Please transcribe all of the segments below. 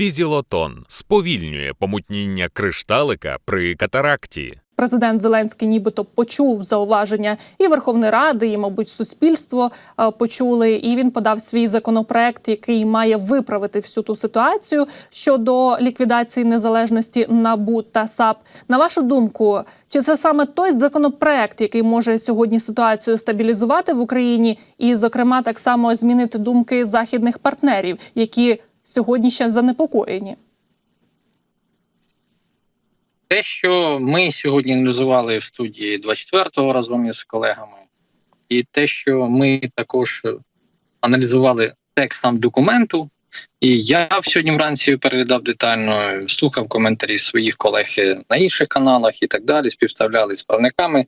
Візілотон сповільнює помутніння кришталика при катаракті. Президент Зеленський нібито почув зауваження і Верховної Ради, і, мабуть, суспільство е, почули. І він подав свій законопроект, який має виправити всю ту ситуацію щодо ліквідації незалежності НАБУ та САП. На вашу думку, чи це саме той законопроект, який може сьогодні ситуацію стабілізувати в Україні, і, зокрема, так само змінити думки західних партнерів, які сьогодні ще занепокоєні? Те, що ми сьогодні аналізували в студії 24-го разом із колегами, і те, що ми також аналізували текст сам документу, і я сьогодні вранці переглядав детально, слухав коментарі своїх колег на інших каналах і так далі, співставляли з правниками.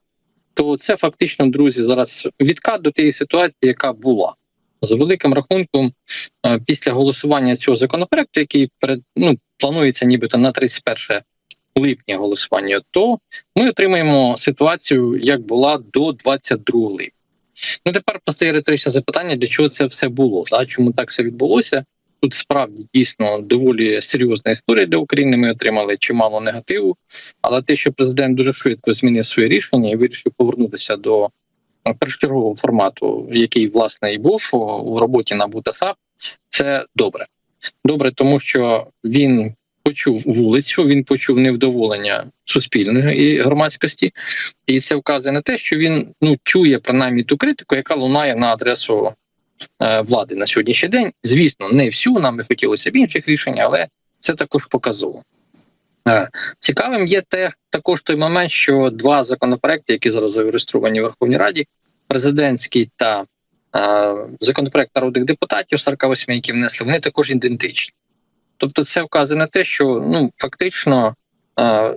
То це фактично, друзі, зараз відкат до тієї ситуації, яка була за великим рахунком е, після голосування цього законопроекту, який перед ну планується, нібито на 31 липня голосування, то ми отримаємо ситуацію, як була до 22 липня. Ну тепер постає риторичне запитання, для чого це все було? Да? Чому так все відбулося? Тут справді дійсно доволі серйозна історія для України. Ми отримали чимало негативу. Але те, що президент дуже швидко змінив своє рішення і вирішив повернутися до першочергового формату, який власне і був у роботі на БУТАСАП, це добре. Добре, тому що він почув вулицю, він почув невдоволення суспільної і громадськості, і це вказує на те, що він ну чує принаймні ту критику, яка лунає на адресу е, влади на сьогоднішній день. Звісно, не всю нам би хотілося б інших рішень, але це також показово. Е, Цікавим є те також той момент, що два законопроекти, які зараз зареєстровані в Верховній Раді, президентський та е, законопроект народних депутатів 48, які внесли, вони також ідентичні. Тобто, це вказує на те, що ну фактично е,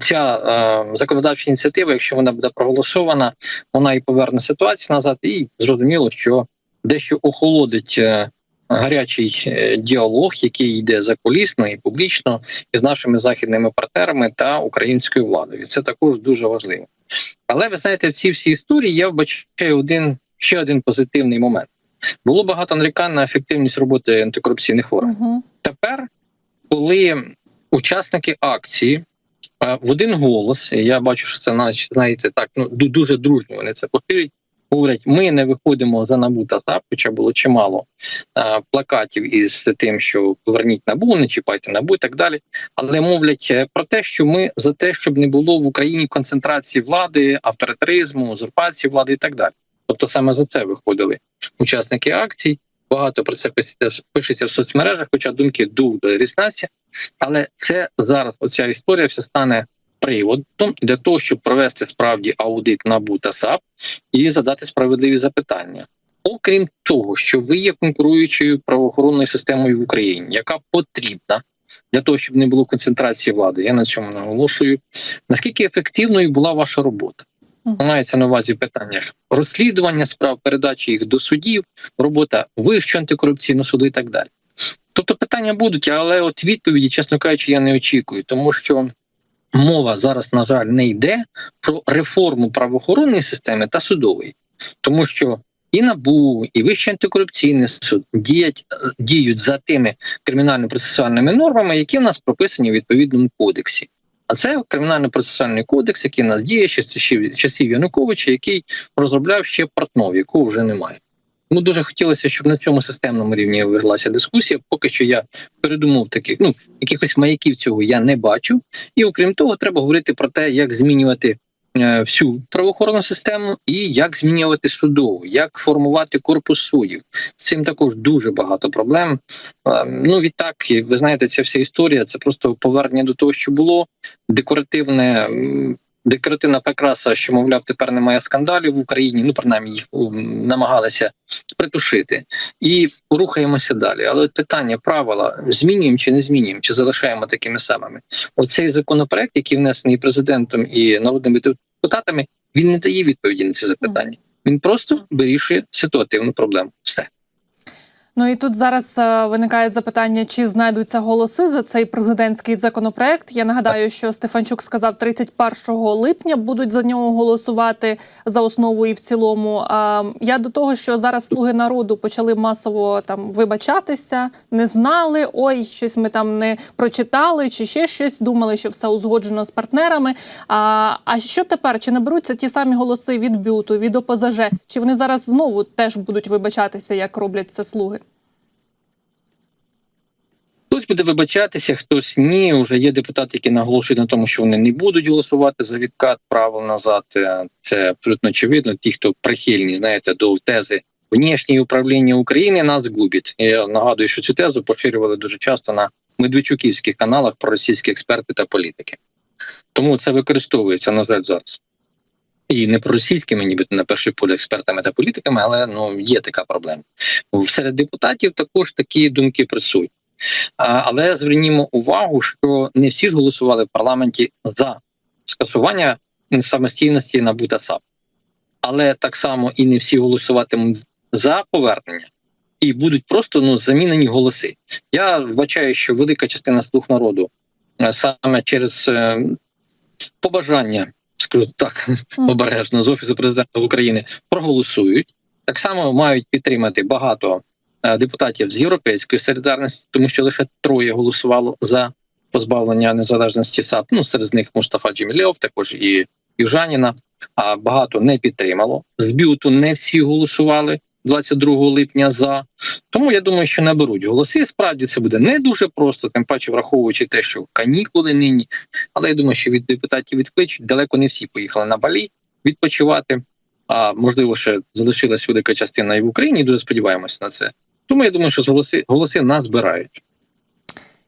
ця е, законодавча ініціатива, якщо вона буде проголосована, вона і поверне ситуацію назад, і зрозуміло, що дещо охолодить е, гарячий е, діалог, який йде закулісно і публічно із нашими західними партнерами та українською владою. Це також дуже важливо. Але ви знаєте, в цій всій історії я вбачаю один ще один позитивний момент. Було багато нарікань на ефективність роботи антикорупційних органів. Угу. Тепер, коли учасники акції е, в один голос, я бачу, що це знаєте, так ну дуже дружньо вони це поширюють, говорять: ми не виходимо за набу та ТАП, хоча було чимало е, плакатів із тим, що поверніть набу, не чіпайте набу і так далі. Але мовлять е, про те, що ми за те, щоб не було в Україні концентрації влади, авторитаризму, узурпації влади і так далі. Тобто саме за це виходили учасники акцій. Багато про це пишеться, в соцмережах, хоча думки дуже різняться. Але це зараз оця історія все стане приводом для того, щоб провести справді аудит НАБУ та САП і задати справедливі запитання. Окрім того, що ви є конкуруючою правоохоронною системою в Україні, яка потрібна для того, щоб не було концентрації влади. Я на цьому наголошую. Наскільки ефективною була ваша робота? Мається на увазі в питаннях розслідування справ, передачі їх до судів, робота вищого антикорупційного суду і так далі. Тобто питання будуть, але от відповіді, чесно кажучи, я не очікую, тому що мова зараз, на жаль, не йде про реформу правоохоронної системи та судової, тому що і НАБУ, і Вищий антикорупційний суд діють, діють за тими кримінально-процесуальними нормами, які в нас прописані в відповідному кодексі. А це кримінально-процесуальний кодекс, який у нас діє ще з часів- часів Януковича, який розробляв ще Портнов, якого вже немає. Ну дуже хотілося, щоб на цьому системному рівні велася дискусія. Поки що я передумав таких, ну якихось маяків цього я не бачу. І окрім того, треба говорити про те, як змінювати е, всю правоохоронну систему і як змінювати судову, як формувати корпус суддів. З цим також дуже багато проблем. Е, Ну відтак, ви знаєте, ця вся історія це просто повернення до того, що було декоративне. Декоративна прикраса, що мовляв, тепер немає скандалів в Україні. Ну принаймні їх намагалися притушити, і рухаємося далі. Але от питання правила змінюємо чи не змінюємо, чи залишаємо такими самими. Оцей законопроект, який внесений президентом і народними депутатами, він не дає відповіді на ці запитання. Він просто вирішує ситуативну проблему. Все. Ну і тут зараз е, виникає запитання, чи знайдуться голоси за цей президентський законопроект. Я нагадаю, що Стефанчук сказав, 31 липня будуть за нього голосувати за основу і в цілому. Я до того, що зараз слуги народу почали масово там вибачатися, не знали. Ой, щось ми там не прочитали, чи ще щось. Думали, що все узгоджено з партнерами. А, а що тепер? Чи наберуться ті самі голоси від бюту, від ОПЗЖ? Чи вони зараз знову теж будуть вибачатися, як роблять це слуги? Буде вибачатися, хтось ні. Уже є депутати, які наголошують на тому, що вони не будуть голосувати за відкат правил назад. Е, Це абсолютно очевидно. Ті, хто прихильні, знаєте, до тези внішнє управління України нас губить. Я нагадую, що цю тезу поширювали дуже часто на медведчуківських каналах про російські експерти та політики. Тому це використовується на жаль зараз. І не проросійськими, нібито на перший полі експертами та політиками, але ну є така проблема. Серед депутатів також такі думки присутні. Але звернімо увагу, що не всі ж голосували в парламенті за скасування самостійності НАБУ та САП. Але так само і не всі голосуватимуть за повернення, і будуть просто ну замінені голоси. Я вбачаю, що велика частина слуг народу е, саме через е, побажання, скажу так, обережно з офісу президента України проголосують. Так само мають підтримати багато депутатів з європейської солідарності, тому що лише троє голосувало за позбавлення незалежності САП. Ну серед них Мустафа Джемілєв, також і Южаніна. А багато не підтримало. З бюту не всі голосували 22 липня за. Тому я думаю, що наберуть голоси. Справді це буде не дуже просто, тим паче враховуючи те, що канікули нині. Але я думаю, що від депутатів відкличуть. Далеко не всі поїхали на Балі відпочивати. А можливо, ще залишилась велика частина і в Україні. Дуже сподіваємося на це. Тому я думаю, що голоси голоси нас збирають.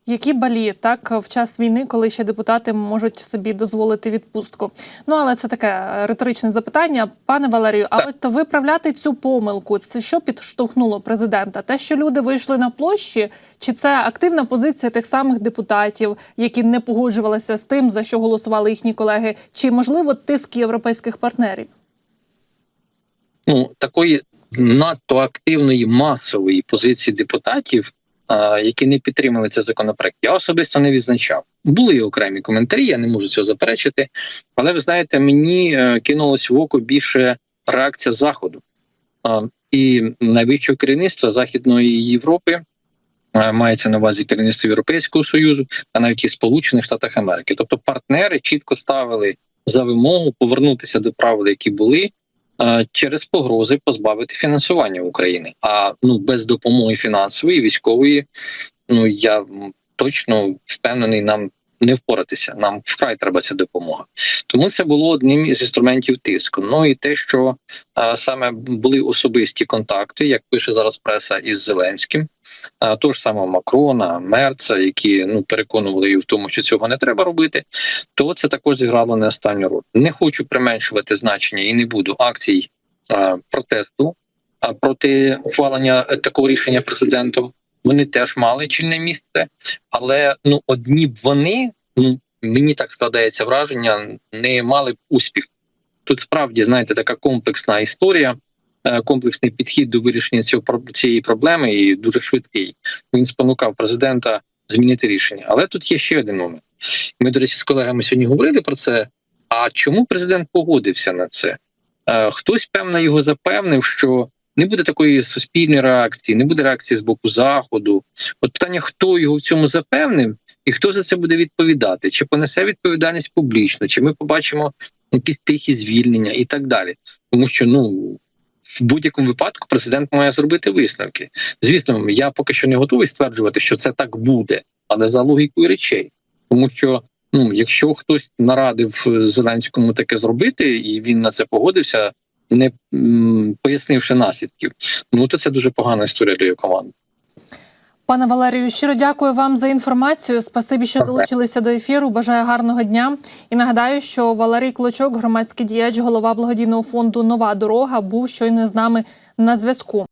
Які балі так в час війни, коли ще депутати можуть собі дозволити відпустку? Ну але це таке риторичне запитання, пане Валерію. А от виправляти цю помилку, це що підштовхнуло президента? Те, що люди вийшли на площі, чи це активна позиція тих самих депутатів, які не погоджувалися з тим, за що голосували їхні колеги, чи можливо тиск європейських партнерів? ну такої надто активної масової позиції депутатів, які не підтримали цей законопроект, я особисто не відзначав. Були окремі коментарі, я не можу цього заперечити. Але ви знаєте, мені е, кинулось в око більше реакція заходу і найвищого керівництва Західної Європи. е, Мається на увазі керівництво Європейського союзу та навіть і Сполучених Штатах Америки. Тобто партнери чітко ставили за вимогу повернутися до правил, які були, через погрози позбавити фінансування України. А ну без допомоги фінансової, військової, ну я точно впевнений, нам не впоратися. Нам вкрай треба ця допомога. Тому це було одним із інструментів тиску. Ну і те, що саме були особисті контакти, як пише зараз преса із Зеленським. А того ж самого Макрона, Мерца, які ну переконували її в тому, що цього не треба робити, то це також зіграло не останню роль. Не хочу применшувати значення і не буду акцій а, протесту а, проти ухвалення е, такого рішення президентом. Вони теж мали чільне місце, але ну одні б вони, ну мені так складається враження, не мали б успіх. Тут справді знаєте така комплексна історія, комплексний підхід до вирішення цього цієї проблеми і дуже швидкий. Він спонукав президента змінити рішення. Але тут є ще один момент. Ми, до речі, з колегами сьогодні говорили про це. А чому президент погодився на це? Е, Хтось певно його запевнив, що не буде такої суспільної реакції, не буде реакції з боку заходу. От питання, хто його в цьому запевнив, і хто за це буде відповідати? Чи понесе відповідальність публічно, чи ми побачимо якісь тихі звільнення і так далі? Тому що ну в будь-якому випадку президент має зробити висновки. Звісно, я поки що не готовий стверджувати, що це так буде, але за логікою речей, тому що. Ну, якщо хтось нарадив е, Зеленському таке зробити, і він на це погодився, не м, пояснивши наслідків, ну то це дуже погана історія для його команди. Пане Валерію, щиро дякую вам за інформацію. Спасибі, що долучилися до ефіру. Бажаю гарного дня. І нагадаю, що Валерій Клочок, громадський діяч, голова благодійного фонду Нова дорога, був щойно з нами на зв'язку.